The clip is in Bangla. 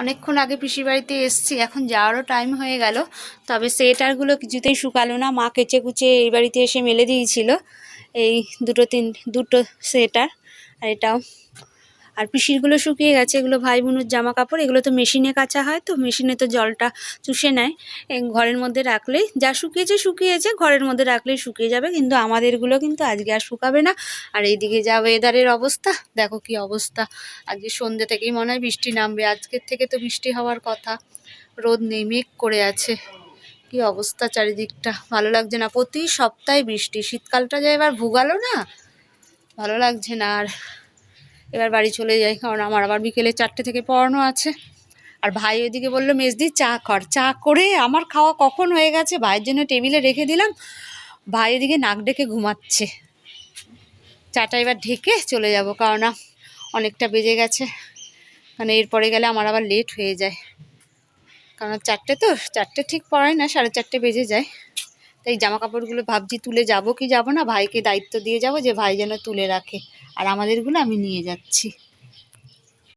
অনেকক্ষণ আগে পিসির বাড়িতে এসছি, এখন যাওয়ারও টাইম হয়ে গেল। তবে সোয়েটারগুলো কিছুতেই শুকালো না, মা কেচে কুচে এই বাড়িতে এসে মেলে দিয়েছিল। এই দুটো তিন, দুটো সোয়েটার, আর এটাও আর পিসিরগুলো শুকিয়ে গেছে, এগুলো ভাই বোনের জামা কাপড় এগুলো তো মেশিনে কাচা হয় তো মেশিনে তো জলটা চুষে নেয়। ঘরের মধ্যে রাখলেই যা শুকিয়েছে শুকিয়েছে, ঘরের মধ্যে রাখলেই শুকিয়ে যাবে, কিন্তু আমাদেরগুলো কিন্তু আজকে আর শুকাবে না। আর এইদিকে যা ওয়েদারের অবস্থা, দেখো কি অবস্থা। আজকে সন্ধ্যে থেকেই মনে হয় বৃষ্টি নামবে, আজকের থেকে তো বৃষ্টি হওয়ার কথা। রোদ নেই মেঘ করে আছে। কি অবস্থা চারিদিকটা, ভালো লাগছে না? প্রতি সপ্তাহে বৃষ্টি, শীতকালটা যে এবার ভুগালো না, ভালো লাগছে না আর। এবার বাড়ি চলে যাই, কারণ আমার আবার বিকেলে চারটে থেকে পড়ানো আছে। আর ভাই ওইদিকে বলল, মেজদি, চা কর। চা করে আমার খাওয়া কখন হয়ে গেছে? ভাইয়ের জন্য টেবিলে রেখে দিলাম। ভাই এদিকে নাক ডেকে ঘুমাচ্ছে। চাটা এবার ঢেকে চলে যাব, কারণ না অনেকটা বেজে গেছে। মানে এরপরে গেলে আমার আবার লেট হয়ে যায়। কারণ চারটে তো, চারটে ঠিক পড়ায় না, সাড়ে চারটে বেজে যায়। তাই জামা কাপড়গুলো ভাবছি তুলে যাব কি যাব না, ভাইকে দায়িত্ব দিয়ে যাব যে ভাই যেন তুলে রাখে। আর আমাদেরগুলো আমি নিয়ে যাচ্ছি।